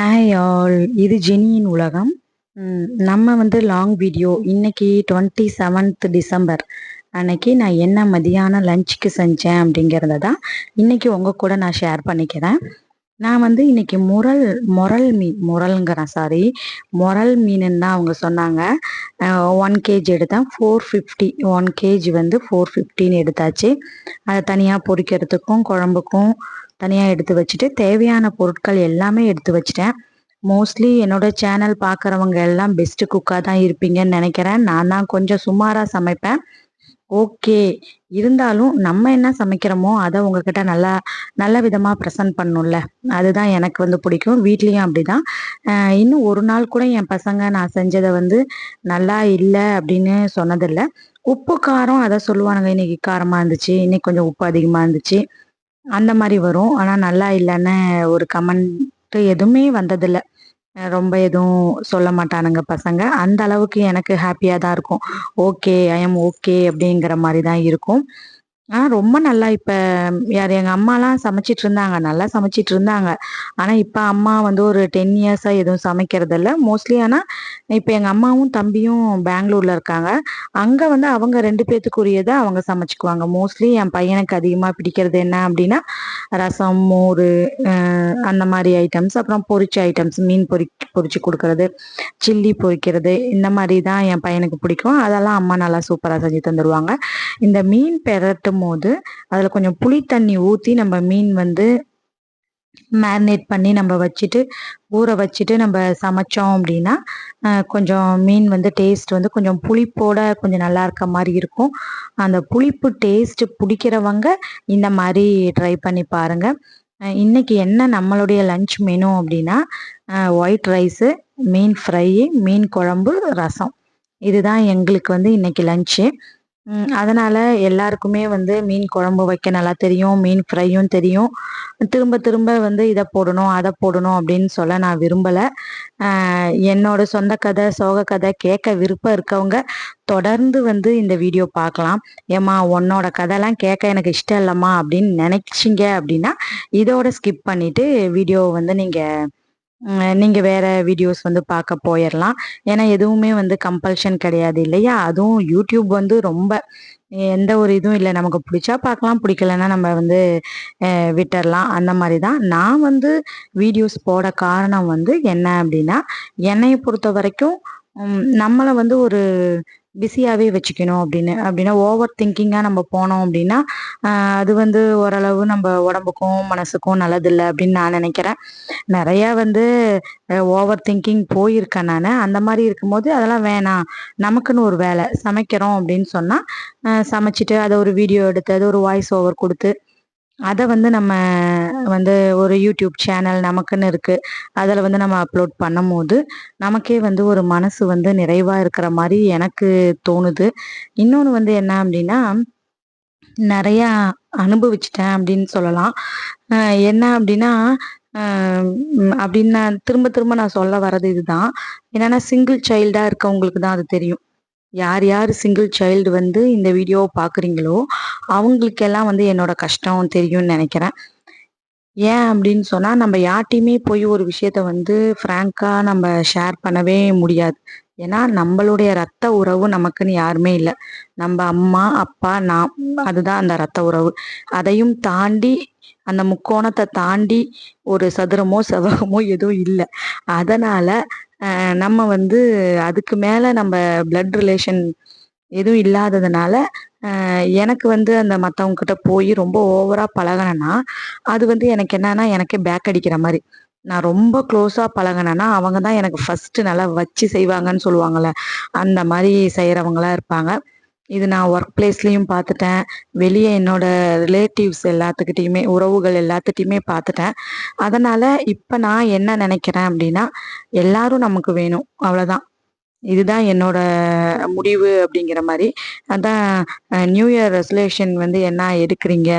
Hi all இது ஜெனியின் உலகம். நம்ம வந்து லாங் வீடியோ இன்னைக்கு டுவெண்ட்டி செவன்த் டிசம்பர் அன்னைக்கு நான் என்ன மதியானம் லஞ்சுக்கு செஞ்சேன் அப்படிங்கிறத தான் இன்னைக்கு உங்கள் கூட நான் ஷேர் பண்ணிக்கிறேன். நான் வந்து இன்னைக்கு முரல் முரல் மீன் முரல்ங்கிறேன் சாரி முரல் மீனுன்னு தான் அவங்க சொன்னாங்க. ஒன் கேஜி எடுத்தேன் ஃபோர் ஃபிஃப்டி ஒன் கேஜி வந்து ஃபோர் ஃபிஃப்டின்னு எடுத்தாச்சு. அதை தனியாக பொரிக்கிறதுக்கும் குழம்புக்கும் தனியாக எடுத்து வச்சுட்டு தேவையான பொருட்கள் எல்லாமே எடுத்து வச்சுட்டேன். மோஸ்ட்லி என்னோட சேனல் பார்க்குறவங்க எல்லாம் பெஸ்ட் குக்காக தான் இருப்பீங்கன்னு நினைக்கிறேன். நான் தான் கொஞ்சம் சுமாராக சமைப்பேன். ஓகே இருந்தாலும் நம்ம என்ன சமைக்கிறோமோ அதை உங்ககிட்ட நல்லா நல்ல விதமாக ப்ரெசென்ட் பண்ணும்ல. அதுதான் எனக்கு வந்து பிடிக்கும். வீட்லேயும் அப்படிதான். இன்னும் ஒரு நாள் கூட என் பசங்க நான் செஞ்சதை வந்து நல்லா இல்லை அப்படின்னு சொன்னதில்லை. உப்பு காரம் அதை சொல்லுவானுங்க. இன்னைக்கு காரமாக இருந்துச்சு இன்னைக்கு கொஞ்சம் உப்பு அதிகமாக இருந்துச்சு. அந்த மாதிரி வரும். ஆனால் நல்லா இல்லைன்னு ஒரு கமெண்ட் எதுவுமே வந்ததில்லை. ரொம்ப எதுவும் சொல்ல மாட்டானுங்க பசங்க. அந்த அளவுக்கு எனக்கு ஹாப்பியாக தான் இருக்கும். ஓகே ஐ எம் ஓகே அப்படிங்கிற மாதிரி தான் இருக்கும். ஆ ரொம்ப நல்லா இப்போ யார் எங்கள் அம்மாலாம் சமைச்சிட்டு இருந்தாங்க நல்லா சமைச்சிட்டு இருந்தாங்க ஆனால் இப்போ அம்மா வந்து ஒரு டென் இயர்ஸாக எதுவும் சமைக்கிறதில்ல. மோஸ்ட்லி ஆனால் இப்போ எங்கள் அம்மாவும் தம்பியும் பெங்களூரில் இருக்காங்க. அங்கே வந்து அவங்க ரெண்டு பேர்த்துக்குரியதை அவங்க சமைச்சுக்குவாங்க. மோஸ்ட்லி என் பையனுக்கு அதிகமாக பிடிக்கிறது என்ன அப்படின்னா ரசம் மோர் அந்த மாதிரி ஐட்டம்ஸ் அப்புறம் பொரிச்ச ஐட்டம்ஸ் மீன் பொரி பொரிச்சு கொடுக்கறது சில்லி பொரிக்கிறது இந்த மாதிரி தான் என் பையனுக்கு பிடிக்கும். அதெல்லாம் அம்மா நல்லா சூப்பராக செஞ்சு தந்துடுவாங்க இந்த மீன் பெரட்டும் போது அதில் கொஞ்சம் புளி தண்ணி ஊற்றி நம்ம மீன் வந்து மேரினேட் பண்ணி நம்ம வச்சுட்டு ஊற வச்சுட்டு நம்ம சமைச்சோம் அப்படின்னா கொஞ்சம் மீன் வந்து டேஸ்ட் வந்து கொஞ்சம் புளிப்போட கொஞ்சம் நல்லா இருக்க மாதிரி இருக்கும். அந்த புளிப்பு டேஸ்ட் பிடிக்கிறவங்க இந்த மாதிரி ட்ரை பண்ணி பாருங்க. இன்றைக்கி இன்னைக்கு என்ன நம்மளுடைய லஞ்ச் மெனு அப்படின்னா ஒயிட் ரைஸு மீன் ஃப்ரை மீன் குழம்பு ரசம். இதுதான் எங்களுக்கு வந்து இன்னைக்கு லஞ்சு அதனால எல்லாருக்குமே வந்து மீன் குழம்பு வைக்க நல்லா தெரியும் மீன் ஃப்ரையும் தெரியும். திரும்ப திரும்ப வந்து இதை போடணும் அதை போடணும் அப்படின்னு சொல்ல நான் விரும்பலை. என்னோட சொந்த கதை சோக கதை கேட்க விருப்பம் இருக்கவங்க தொடர்ந்து வந்து இந்த வீடியோ பார்க்கலாம். ஏம்மா உன்னோட கதைலாம் கேட்க எனக்கு இஷ்டம் இல்லைம்மா அப்படின்னு நினைச்சிங்க அப்படின்னா இதோட ஸ்கிப் பண்ணிட்டு வீடியோ வந்து நீங்கள் நீங்கள் வேறு வீடியோஸ் வந்து பார்க்க போயிடலாம் ஏன்னா எதுவுமே வந்து கம்பல்ஷன் கிடையாது இல்லையா? அதுவும் யூடியூப் வந்து ரொம்ப எந்த ஒரு இதுவும் இல்லை. நமக்கு பிடிச்சா பார்க்கலாம் பிடிக்கலன்னா நம்ம வந்து விட்டுடலாம் விட்டுறலாம் அந்த மாதிரி தான் நான் வந்து வீடியோஸ் போட காரணம் வந்து என்ன அப்படின்னா என்னையை பொறுத்த வரைக்கும் நம்மளை வந்து ஒரு பிஸியாகவே வச்சுக்கணும் அப்படின்னு. அப்படின்னா ஓவர் திங்கிங்காக நம்ம போனோம் அப்படின்னா அது வந்து ஓரளவு நம்ம உடம்புக்கும் மனசுக்கும் நல்லதில்லை அப்படின்னு நான் நினைக்கிறேன். நிறையா வந்து ஓவர் திங்கிங் போயிருக்கேன் நான். அந்த மாதிரி இருக்கும்போது அதெல்லாம் வேணாம். நமக்குன்னு ஒரு வேலை. சமைக்கிறோம் அப்படின்னு சொன்னால் சமைச்சிட்டு அதை ஒரு வீடியோ எடுத்து அது ஒரு வாய்ஸ் ஓவர் கொடுத்து அதை வந்து நம்ம வந்து ஒரு யூடியூப் சேனல் நமக்குன்னு இருக்குது அதில் வந்து நம்ம அப்லோட் பண்ணும்போது நமக்கே வந்து ஒரு மனசு வந்து நிறைவாக இருக்கிற மாதிரி எனக்கு தோணுது. இன்னொன்று வந்து என்ன அப்படின்னா நிறையா அனுபவிச்சிட்டேன் அப்படின்னு சொல்லலாம். என்ன அப்படின்னா அப்படின்னு நான் திரும்ப திரும்ப நான் சொல்ல வர்றது இதுதான். என்னன்னா சிங்கிள் சைல்டா இருக்கவங்களுக்கு தான் அது தெரியும். யார் யார் சிங்கிள் சைல்டு வந்து இந்த வீடியோவை பார்க்குறீங்களோ அவங்களுக்கெல்லாம் வந்து என்னோட கஷ்டம் தெரியும்னு நினைக்கிறேன். ஏன் அப்படின்னு சொன்னால் நம்ம யார்ட்டையுமே போய் ஒரு விஷயத்த வந்து ஃப்ராங்காக நம்ம ஷேர் பண்ணவே முடியாது. ஏன்னா நம்மளுடைய ரத்த உறவு நமக்குன்னு யாருமே இல்லை. நம்ம அம்மா அப்பா நான் அதுதான் அந்த ரத்த உறவு. அதையும் தாண்டி அந்த முக்கோணத்தை தாண்டி ஒரு சதுரமோ செவ்வகமோ எதுவும் இல்லை. அதனால நம்ம வந்து அதுக்கு மேலே நம்ம பிளட் ரிலேஷன் எதுவும் இல்லாததுனால எனக்கு வந்து அந்த மற்றவங்க கிட்ட போய் ரொம்ப ஓவராக பழகினேன்னா அது வந்து எனக்கு என்னன்னா எனக்கே பேக் அடிக்கிற மாதிரி. நான் ரொம்ப க்ளோஸாக பழகினேன்னா அவங்க தான் எனக்கு ஃபஸ்ட்டு நல்லா வச்சு செய்வாங்கன்னு சொல்லுவாங்கள்ல அந்த மாதிரி செய்கிறவங்களா இருப்பாங்க. இது நான் ஒர்க் பிளேஸ்லயும் பார்த்துட்டேன் வெளியே என்னோட ரிலேட்டிவ்ஸ் எல்லாத்துக்கிட்டையுமே உறவுகள் எல்லாத்துக்கிட்டையுமே பார்த்துட்டேன் அதனால இப்போ நான் என்ன நினைக்கிறேன் அப்படின்னா எல்லாரும் நமக்கு வேணும். அவ்வளோதான் இதுதான் என்னோட முடிவு அப்படிங்கிற மாதிரி. அதான் நியூ இயர் ரெசல்யூஷன் வந்து என்ன எடுக்கிறீங்க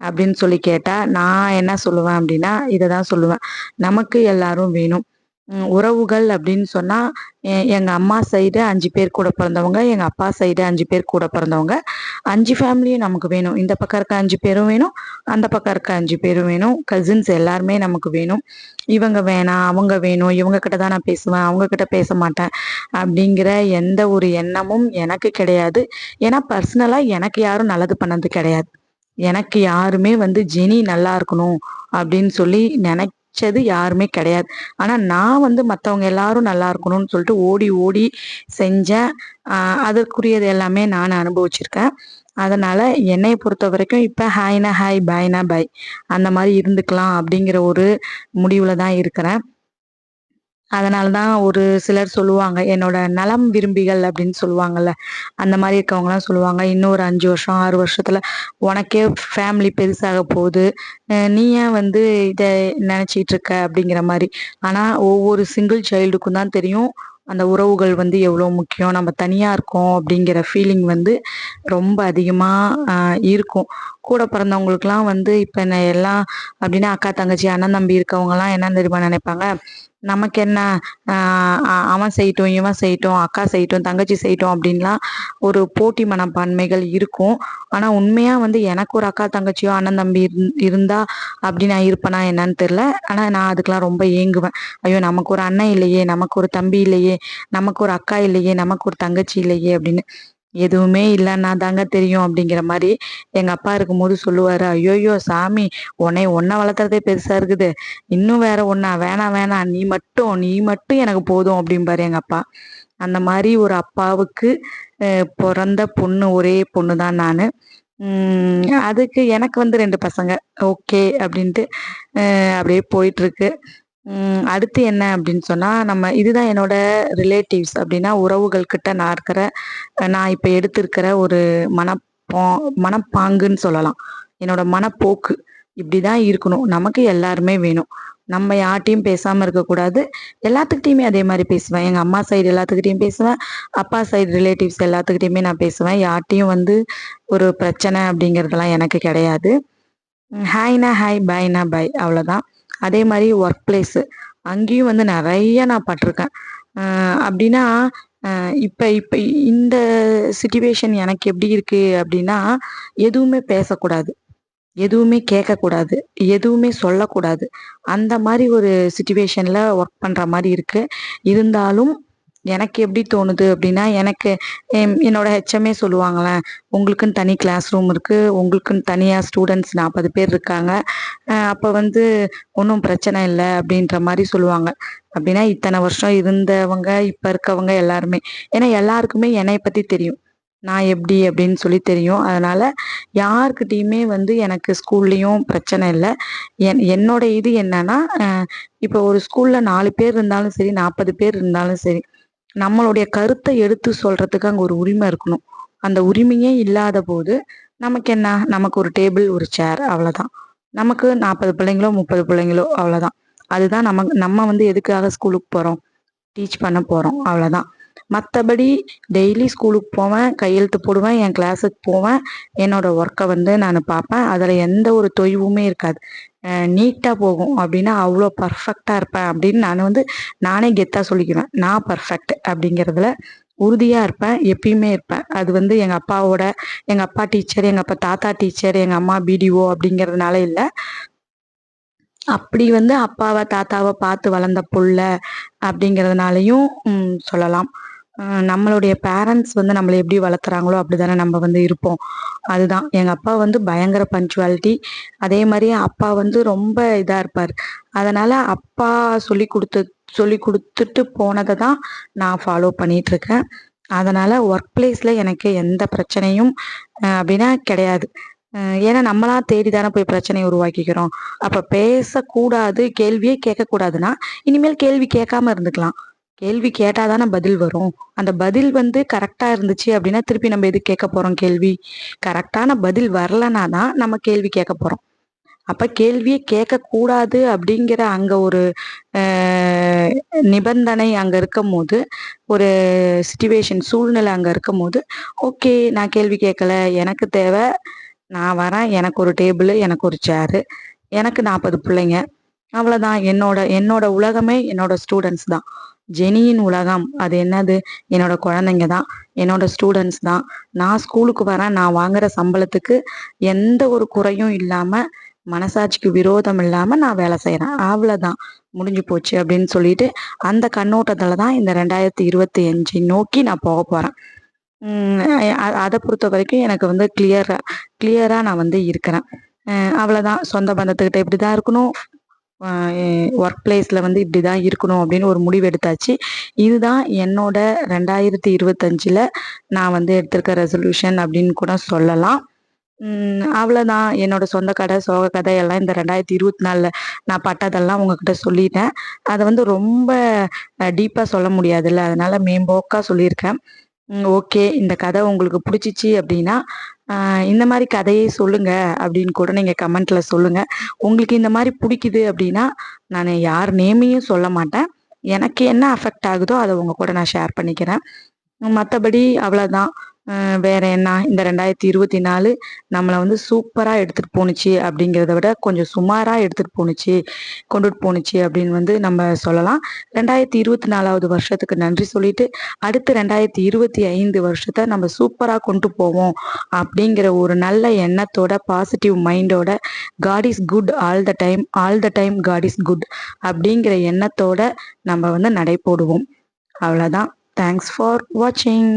அப்படின்னு சொல்லி கேட்டால் நான் என்ன சொல்லுவேன் அப்படின்னா இதை தான் சொல்லுவேன். நமக்கு எல்லாரும் வேணும். உறவுகள் அப்படின்னு சொன்னால் எ- அம்மா சைடு அஞ்சு பேர் கூட பிறந்தவங்க எங்கள் அப்பா சைடு அஞ்சு பேர் கூட பிறந்தவங்க. அஞ்சு ஃபேமிலியும் நமக்கு வேணும். இந்த பக்கம் இருக்க அஞ்சு பேரும் வேணும் அந்த பக்கம் இருக்க அஞ்சு பேரும் வேணும். கசின்ஸ் எல்லாருமே நமக்கு வேணும். இவங்க வேணாம் அவங்க வேணும் இவங்க கிட்ட தான் நான் பேசுவேன் அவங்க கிட்ட பேச மாட்டேன் அப்படிங்கிற எந்த ஒரு எண்ணமும் எனக்கு கிடையாது. ஏன்னா பர்சனலாக எனக்கு யாரும் நல்லது பண்ணது கிடையாது. எனக்கு யாருமே வந்து ஜெனி நல்லா இருக்கணும் அப்படின்னு சொல்லி நினைச்சது யாருமே கிடையாது. ஆனால் நான் வந்து மற்றவங்க எல்லாரும் நல்லா இருக்கணும்னு சொல்லிட்டு ஓடி ஓடி செஞ்சேன். அதற்குரியது எல்லாமே நான் அனுபவிச்சிருக்கேன். அதனால என்னை பொறுத்த வரைக்கும் இப்போ ஹாய்னா ஹாய் பாய்னா பாய் அந்த மாதிரி இருந்துக்கலாம் அப்படிங்கிற ஒரு முடிவில் தான் இருக்கிறேன். அதனால தான் ஒரு சிலர் சொல்லுவாங்க என்னோட நலம் விரும்பிகள் அப்படின்னு சொல்லுவாங்கல்ல அந்த மாதிரி இருக்கவங்கலாம் சொல்லுவாங்க இன்னும் ஒரு அஞ்சு வருஷம் ஆறு வருஷத்தில் உனக்கே ஃபேமிலி பெருசாக போகுது. நீ ஏன் வந்து இதை நினச்சிட்டு இருக்க? அப்படிங்கிற மாதிரி. ஆனால் ஒவ்வொரு சிங்கிள் சைல்டுக்கும் தான் தெரியும் அந்த உறவுகள் வந்து எவ்வளோ முக்கியம். நம்ம தனியாக இருக்கோம் அப்படிங்கிற ஃபீலிங் வந்து ரொம்ப அதிகமாக இருக்கும். கூட பிறந்தவங்களுக்குலாம் வந்து இப்போ நான் எல்லாம் அப்படின்னா அக்கா தங்கச்சி அண்ணன் தம்பி இருக்கவங்கலாம் என்ன தெரியுமா நினைப்பாங்க? நமக்கு என்ன அவன் செய்யட்டும் இவன் செய்யட்டும் அக்கா செய்யட்டும் தங்கச்சி செய்யட்டும் அப்படின்லாம் ஒரு போட்டி மனப்பான்மைகள் இருக்கும். ஆனால் உண்மையாக வந்து எனக்கு ஒரு அக்கா தங்கச்சியோ அண்ணன் தம்பி இருந்தா அப்படி நான் இருப்பேனா என்னன்னு தெரில ஆனால் நான் அதுக்கெல்லாம் ரொம்ப ஏங்குவேன். ஐயோ நமக்கு ஒரு அண்ணன் இல்லையே நமக்கு ஒரு தம்பி இல்லையே நமக்கு ஒரு அக்கா இல்லையே நமக்கு ஒரு தங்கச்சி இல்லையே அப்படின்னு. எதுவுமே இல்லைன்னா தாங்க தெரியும் அப்படிங்கிற மாதிரி எங்க அப்பா இருக்கும்போது சொல்லுவாரு ஐயோயோ சாமி உன்னை உன்னை வளர்த்துறதே பெருசா இருக்குது. இன்னும் வேற ஒன்றா வேணாம் வேணாம் நீ மட்டும் நீ மட்டும் எனக்கு போதும் அப்படிம்பாரு எங்க அப்பா. அந்த மாதிரி ஒரு அப்பாவுக்கு பிறந்த பொண்ணு ஒரே பொண்ணு தான் நான் அதுக்கு எனக்கு வந்து ரெண்டு பசங்க. ஓகே அப்படின்ட்டு அப்படியே போயிட்டு இருக்கு அடுத்து என்ன அப்படின்னு சொன்னா நம்ம இதுதான் என்னோட ரிலேட்டிவ்ஸ் அப்படின்னா உறவுகள் கிட்ட நான் இருக்கிற நான் இப்ப எடுத்திருக்கிற ஒரு மனப்பா மனப்பாங்குன்னு சொல்லலாம். என்னோட மனப்போக்கு இப்படிதான் இருக்கணும். நமக்கு எல்லாருமே வேணும். நம்ம யார்ட்டையும் பேசாம இருக்கக்கூடாது. எல்லாத்துக்கிட்டையுமே அதே மாதிரி பேசுவேன். எங்க அம்மா சைடு எல்லாத்துக்கிட்டையும் பேசுவேன். அப்பா சைடு ரிலேட்டிவ்ஸ் எல்லாத்துக்கிட்டையுமே நான் பேசுவேன். யார்ட்டையும் வந்து ஒரு பிரச்சனை அப்படிங்கிறதெல்லாம் எனக்கு கிடையாது. ஹாய்னா ஹாய் பாய்னா பாய் அவ்வளோதான் அதே மாதிரி ஒர்க் பிளேஸு அங்கேயும் வந்து நிறைய நான் பட்டிருக்கேன். அப்படின்னா இப்போ இப்போ இந்த சுச்சுவேஷன் எனக்கு எப்படி இருக்குது அப்படின்னா எதுவுமே பேசக்கூடாது. எதுவுமே கேட்கக்கூடாது. எதுவுமே சொல்லக்கூடாது. அந்த மாதிரி ஒரு சுச்சுவேஷனில் ஒர்க் பண்ணுற மாதிரி இருக்குது இருந்தாலும் எனக்கு எப்படி தோணுது அப்படின்னா எனக்கு எம்- என்னோட ஹெச்எம்ஏ சொல்லுவாங்களே உங்களுக்குன்னு தனி கிளாஸ் ரூம் இருக்கு உங்களுக்குன்னு தனியாக ஸ்டூடெண்ட்ஸ் நாற்பது பேர் இருக்காங்க. அப்போ வந்து ஒன்றும் பிரச்சனை இல்லை அப்படின்ற மாதிரி சொல்லுவாங்க. அப்படின்னா இத்தனை வருஷம் இருந்தவங்க இப்போ இருக்கவங்க எல்லாருமே. ஏன்னா எல்லாருக்குமே என்னை பற்றி தெரியும். நான் எப்படி அப்படின்னு சொல்லி தெரியும். அதனால யாருக்கிட்டேயுமே வந்து எனக்கு ஸ்கூல்லையும் பிரச்சனை இல்லை. என் என்னோட இது என்னன்னா இப்போ ஒரு ஸ்கூல்ல நாலு பேர் இருந்தாலும் சரி நாற்பது பேர் இருந்தாலும் சரி நம்மளுடைய கருத்தை எடுத்து சொல்றதுக்கு அங்கே ஒரு உரிமை இருக்கணும். அந்த உரிமையே இல்லாத போது நமக்கு என்ன? நமக்கு ஒரு டேபிள் ஒரு சேர் அவ்வளோதான் நமக்கு நாற்பது பிள்ளைங்களோ முப்பது பிள்ளைங்களோ அவ்வளோதான் அதுதான் நமக்கு நம்ம வந்து எதுக்காக ஸ்கூலுக்கு போகிறோம் டீச் பண்ண போகிறோம் அவ்வளோதான் மற்றபடி டெய்லி ஸ்கூலுக்கு போவேன் கையெழுத்து போடுவேன் என் கிளாஸுக்கு போவேன். என்னோட ஒர்க்கை வந்து நான் பார்ப்பேன். அதில் எந்த ஒரு தொய்வுமே இருக்காது. நீட்டாக போகும். அப்படின்னா அவ்வளோ பர்ஃபெக்டாக இருப்பேன் அப்படின்னு நான் வந்து நானே கெத்தாக சொல்லிக்குவேன். நான் பர்ஃபெக்ட் அப்படிங்கிறதுல உறுதியாக இருப்பேன். எப்பயுமே இருப்பேன். அது வந்து எங்கள் அப்பாவோட எங்கள் அப்பா டீச்சர் எங்கள் அப்பா தாத்தா டீச்சர் எங்கள் அம்மா பிடிஓ அப்படிங்கிறதுனால இல்லை. அப்படி வந்து அப்பாவை தாத்தாவை பார்த்து வளர்ந்த புள்ள அப்படிங்கிறதுனாலையும் சொல்லலாம். நம்மளுடைய பேரண்ட்ஸ் வந்து நம்மளை எப்படி வளர்த்துறாங்களோ அப்படிதானே நம்ம வந்து இருப்போம். அதுதான். எங்கள் அப்பா வந்து பயங்கர பஞ்சுவாலிட்டி அதே மாதிரி அப்பா வந்து ரொம்ப இதாக இருப்பார். அதனால அப்பா சொல்லி கொடுத்து சொல்லி கொடுத்துட்டு போனதை தான் நான் ஃபாலோ பண்ணிட்டு இருக்கேன். அதனால ஒர்க் பிளேஸ்ல எனக்கு எந்த பிரச்சனையும் அப்படின்னா கிடையாது. ஏன்னா நம்மளா தேடி தானே போய் பிரச்சனையை உருவாக்கிக்கிறோம். அப்ப பேசக்கூடாது கேள்வியே கேட்கக்கூடாதுன்னா இனிமேல் கேள்வி கேட்காம இருந்துக்கலாம். கேள்வி கேட்டால் தானே பதில் வரும். அந்த பதில் வந்து கரெக்டாக இருந்துச்சு அப்படின்னா திருப்பி நம்ம எது கேட்க போகிறோம் கேள்வி? கரெக்டான பதில் வரலனா தான் நம்ம கேள்வி கேட்க போகிறோம் அப்போ கேள்வியை கேட்கக்கூடாது அப்படிங்கிற அங்கே ஒரு நிபந்தனை அங்கே இருக்கும் போது ஒரு சுச்சுவேஷன் சூழ்நிலை அங்கே இருக்கும் போது ஓகே நான் கேள்வி கேட்கல எனக்கு தேவை நான் வரேன் எனக்கு ஒரு டேபிள் எனக்கு ஒரு சேரு எனக்கு நாற்பது பிள்ளைங்க அவ்வளோதான் என்னோட என்னோட உலகமே என்னோட ஸ்டூடெண்ட்ஸ் தான். ஜெனியின் உலகம். அது என்னது? என்னோட குழந்தைங்க தான். என்னோட ஸ்டூடெண்ட்ஸ் தான். நான் ஸ்கூலுக்கு வரேன். நான் வாங்குற சம்பளத்துக்கு எந்த ஒரு குறையும் இல்லாமல் மனசாட்சிக்கு விரோதம் இல்லாமல் நான் வேலை செய்கிறேன் அவ்வளோதான் முடிஞ்சு போச்சு அப்படின்னு சொல்லிட்டு அந்த கண்ணோட்டத்தில் தான் இந்த ரெண்டாயிரத்தி இருபத்தி அஞ்சு நோக்கி நான் போக போகிறேன் அதை பொறுத்த வரைக்கும் எனக்கு வந்து கிளியராக கிளியராக நான் வந்து இருக்கிறேன். அவ்வளோதான் சொந்த பந்தத்துக்கிட்ட இப்படி தான் இருக்கணும். ஒர்க் பிளேஸில் வந்து இப்படி தான் இருக்கணும் அப்படின்னு ஒரு முடிவு எடுத்தாச்சு. இதுதான் என்னோட ரெண்டாயிரத்தி இருபத்தஞ்சில் நான் வந்து எடுத்திருக்க ரெசல்யூஷன் அப்படின்னு கூட சொல்லலாம். அவ்வளோதான் என்னோட சொந்த கதை சோக கதை எல்லாம் இந்த ரெண்டாயிரத்தி இருபத்தி நாலில் நான் பட்டதெல்லாம் உங்ககிட்ட சொல்லிட்டேன். அதை வந்து ரொம்ப டீப்பாக சொல்ல முடியாதுல்ல. அதனால மேம்போக்காக சொல்லியிருக்கேன். ஓகே. இந்த கதை உங்களுக்கு பிடிச்சிச்சு அப்படின்னா இந்த மாதிரி கதையை சொல்லுங்க அப்படின்னு கூட நீங்கள் கமெண்ட்ல சொல்லுங்க. உங்களுக்கு இந்த மாதிரி பிடிக்குது அப்படின்னா நான் யார் நேமையும் சொல்ல மாட்டேன். எனக்கு என்ன அஃபெக்ட் ஆகுதோ அதை உங்க கூட நான் ஷேர் பண்ணிக்கிறேன். மற்றபடி அவ்வளோதான் வேற என்ன? இந்த ரெண்டாயிரத்தி இருபத்தி நாலு நம்மளை வந்து சூப்பராக எடுத்துகிட்டு போணுச்சு அப்படிங்கிறத விட கொஞ்சம் சுமாராக எடுத்துகிட்டு போணுச்சு கொண்டுட்டு போணுச்சு அப்படின்னு வந்து நம்ம சொல்லலாம். ரெண்டாயிரத்தி இருபத்தி நாலாவது வருஷத்துக்கு நன்றி சொல்லிட்டு அடுத்து ரெண்டாயிரத்தி இருபத்தி ஐந்து வருஷத்தை நம்ம சூப்பராக கொண்டு போவோம் அப்படிங்கிற ஒரு நல்ல எண்ணத்தோட positive மைண்டோட God is good all the time all the time God is good அப்படிங்கிற எண்ணத்தோட நம்ம வந்து நடை போடுவோம். அவ்வளோதான் தேங்க்ஸ் ஃபார் வாட்சிங்